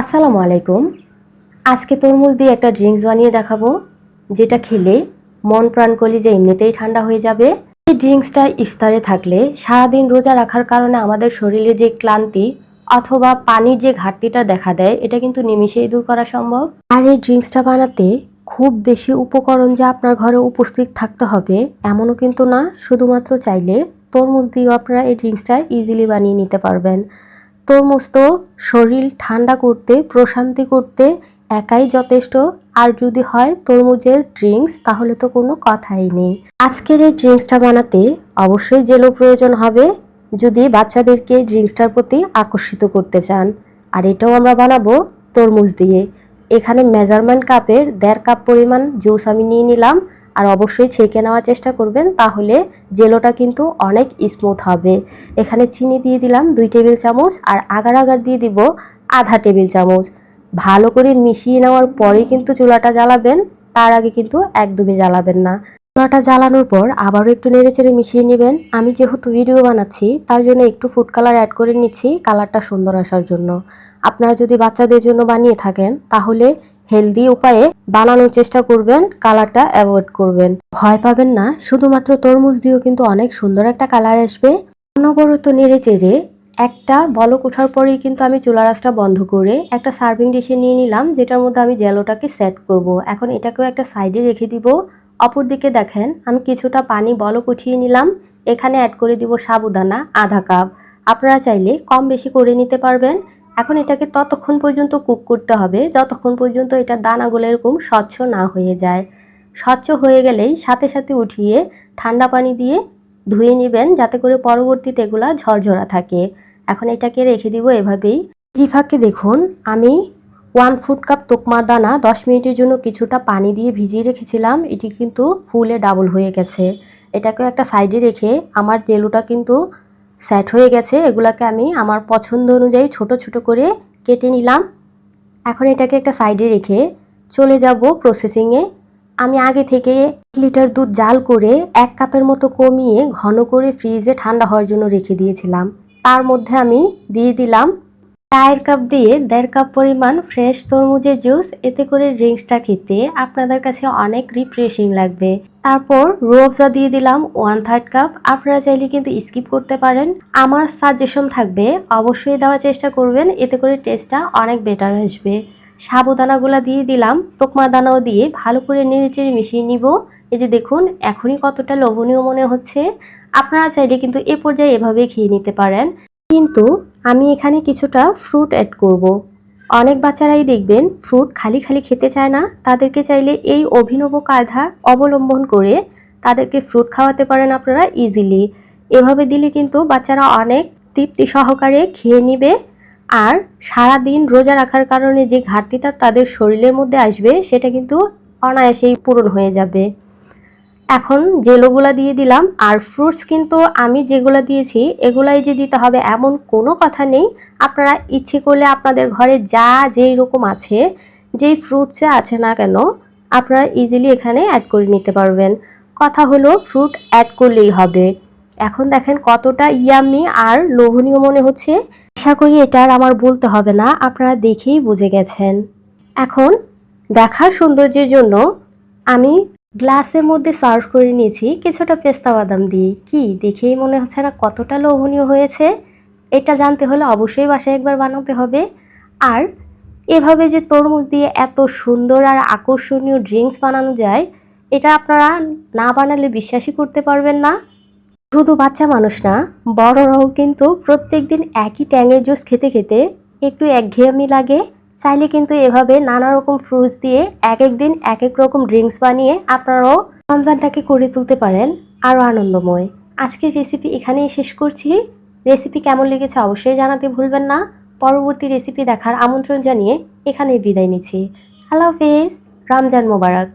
আসসালামু আলাইকুম। আজকে তরমুজ দিয়ে একটা ড্রিঙ্কস বানিয়ে দেখাবো, যেটা খেলে মন প্রাণ কলি যে এমনিতেই ঠান্ডা হয়ে যাবে। এই ড্রিঙ্কসটা ইফতারে থাকলে সারাদিন রোজা রাখার কারণে আমাদের শরীরে যে ক্লান্তি অথবা পানির যে ঘাটতিটা দেখা দেয়, এটা কিন্তু নিমিষেই দূর করা সম্ভব। আর এই ড্রিঙ্কসটা বানাতে খুব বেশি উপকরণ যে আপনার ঘরে উপস্থিত থাকতে হবে, এমনও কিন্তু না। শুধুমাত্র চাইলে তরমুজ দিয়েও আপনারা এই ড্রিঙ্কসটা ইজিলি বানিয়ে নিতে পারবেন। তরমুজ তো শরীর ঠান্ডা করতে, প্রশান্তি করতে একাই যথেষ্ট। আর যদি হয় তরমুজের ড্রিঙ্কস, তাহলে তো কোনো কথাই নেই। আজকের এই ড্রিঙ্কসটা বানাতে অবশ্যই জেলো প্রয়োজন হবে, যদি বাচ্চাদেরকে ড্রিঙ্কসটার প্রতি আকর্ষিত করতে চান। আর এটাও আমরা বানাবো তরমুজ দিয়ে। এখানে মেজারমেন্ট কাপের দেড় কাপ পরিমাণ জুস আমি নিয়ে নিলাম। আর অবশ্যই ছেঁকে নেওয়ার চেষ্টা করবেন, তাহলে জেলোটা কিন্তু অনেক স্মুথ হবে। এখানে চিনি দিয়ে দিলাম দুই টেবিল চামচ আর আগার আগার দিয়ে দিব আধা টেবিল চামচ। ভালো করে মিশিয়ে নেওয়ার পরেই কিন্তু চুলাটা জ্বালাবেন, তার আগে কিন্তু একদমই জ্বালাবেন না। চুলাটা জ্বালানোর পর আবারও একটু নেড়েচেড়ে মিশিয়ে নেবেন। আমি যেহেতু ভিডিও বানাচ্ছি, তার জন্য একটু ফুড কালার অ্যাড করে নিচ্ছি কালারটা সুন্দর আসার জন্য। আপনারা যদি বাচ্চাদের জন্য বানিয়ে থাকেন, তাহলে হেলদি উপায়ে বানানোর চেষ্টা করবেন, কালারটা অ্যাভয়েড করবেন। ভয় পাবেন না, শুধুমাত্র তরমুজ দিয়েও কিন্তু অনেক সুন্দর একটা কালার আসবে। অনবরত নেড়ে চেড়ে একটা বলক ওঠার পরেই কিন্তু আমি চুলা রাসটা বন্ধ করে একটা সার্ভিং ডিশে নিয়ে নিলাম, যেটার মধ্যে আমি জেলোটাকে সেট করব। এখন এটাকেও একটা সাইডে রেখে দিব। অপর দিকে দেখেন, আমি কিছুটা পানি বলক উঠিয়ে নিলাম। এখানে অ্যাড করে দিব সাবুদানা আধা কাপ। আপনারা চাইলে কম বেশি করে নিতে পারবেন। এখন এটাকে ততক্ষণ পর্যন্ত কুক করতে হবে, যতক্ষণ পর্যন্ত এটা দানাগুলো এরকম স্বচ্ছ না হয়ে যায়। স্বচ্ছ হয়ে গেলেই সাথে সাথে উঠিয়ে ঠান্ডা পানি দিয়ে ধুয়ে নেবেন যাতে করে পরবর্তীতে এগুলা ঝরঝরা থাকে। এখন এটাকে রেখে দিব এভাবেই। রিফাকে দেখুন, আমি ওয়ান ফুট কাপ তোকমার দানা দশ মিনিটের জন্য কিছুটা পানি দিয়ে ভিজিয়ে রেখেছিলাম, এটি কিন্তু ফুলে ডাবল হয়ে গেছে। এটাকে একটা সাইডে রেখে আমার জেলুটা কিন্তু সেট হয়ে গেছে। এগুলাকে আমি আমার পছন্দ অনুযায়ী ছোট ছোট করে কেটে নিলাম। এখন এটাকে একটা সাইডে রেখে চলে যাব প্রসেসিংয়ে আমি আগে থেকে লিটার দুধ জাল করে এক কাপের মতো কমিয়ে ঘন করে ফ্রিজে ঠান্ডা হওয়ার জন্য রেখে দিয়েছিলাম। তার মধ্যে আমি দিয়ে দিলাম চায়ের কাপ দিয়ে দেড় কাপ পরিমাণ ফ্রেশ তরমুজের জুস এতে করে ড্রিঙ্কসটা খেতে আপনাদের কাছে অনেক রিফ্রেশিং লাগবে। তারপর রোবজা দিয়ে দিলাম ওয়ান থার্ড কাপ আপনারা চাইলে কিন্তু স্কিপ করতে পারেন। আমার সাজেশন থাকবে, অবশ্যই দেওয়ার চেষ্টা করবেন, এতে করে টেস্টটা অনেক বেটার আসবে। সাবুদানাগুলা দিয়ে দিলাম, তোকমা দানাও দিয়ে ভালো করে নেড়েচেড়ে মিশিয়ে নিব। এই যে দেখুন, এখনই কতটা লোভনীয় মনে হচ্ছে। আপনারা চাইলে কিন্তু এ পর্যায়ে এভাবে খেয়ে নিতে পারেন। কিন্তু আমি এখানে কিছুটা ফ্রুট অ্যাড করব। অনেক বাচ্চারাই দেখবেন ফ্রুট খালি খালি খেতে চায় না, তাদেরকে চাইলে এই অভিনব কায়দা অবলম্বন করে তাদেরকে ফ্রুট খাওয়াতে পারেন আপনারা ইজিলি এভাবে দিলে কিন্তু বাচ্চারা অনেক তৃপ্তি সহকারে খেয়ে নিবে আর সারা দিন রোজা রাখার কারণে যে ঘাটতিটা তাদের শরীরের মধ্যে আসবে সেটা কিন্তু অনায়াসেই পূরণ হয়ে যাবে এখন জেলোগুলা দিয়ে দিলাম আর ফ্রুটস কিন্তু আমি যেগুলো দিয়েছি, এগুলাই যে দিতে হবে এমন কোনো কথা নেই। আপনারা ইচ্ছে করলে আপনাদের ঘরে যা যেই রকম আছে, যেই ফ্রুটসে আছে না কেন, আপনারা ইজিলি এখানে অ্যাড করে নিতে পারবেন। কথা হলো ফ্রুট অ্যাড করলেই হবে। এখন দেখেন কতটা ইয়ামি আর লোভনীয় মনে হচ্ছে। আশা করি এটা আর আমার বলতে হবে না, আপনারা দেখেই বুঝে গেছেন। এখন দেখার সৌন্দর্যের জন্য আমি গ্লাসের মধ্যে সার্ভ করে নিয়েছি কিছুটা পেস্তা বাদাম দিয়ে। কি, দেখেই মনে হচ্ছে না কতটা লোভনীয় হয়েছে। এটা জানতে হলে অবশ্যই বাসায় একবার বানাতে হবে। আর এভাবে যে তরমুজ দিয়ে এত সুন্দর আর আকর্ষণীয় ড্রিঙ্কস বানানো যায়, এটা আপনারা না বানালে বিশ্বাসই করতে পারবেন না। শুধু বাচ্চা মানুষ না, বড়রাও কিন্তু প্রত্যেক দিন একই ট্যাঙের জুস খেতে খেতে একটু একঘেয়েমি লাগে। চাইলে কিন্তু এভাবে নানা রকম ফ্রুটস দিয়ে এক এক দিন এক এক রকম ড্রিঙ্কস বানিয়ে আপনারাও রমজানটাকে করে তুলতে পারেন। আরও আনন্দময়। আজকের রেসিপি এখানেই শেষ করছি। রেসিপি কেমন লেগেছে অবশ্যই জানাতে ভুলবেন না। পরবর্তী রেসিপি দেখার আমন্ত্রণ জানিয়ে এখানে বিদায় নিচ্ছি। আল্লাহ হাফেজ। রমজান মোবারক।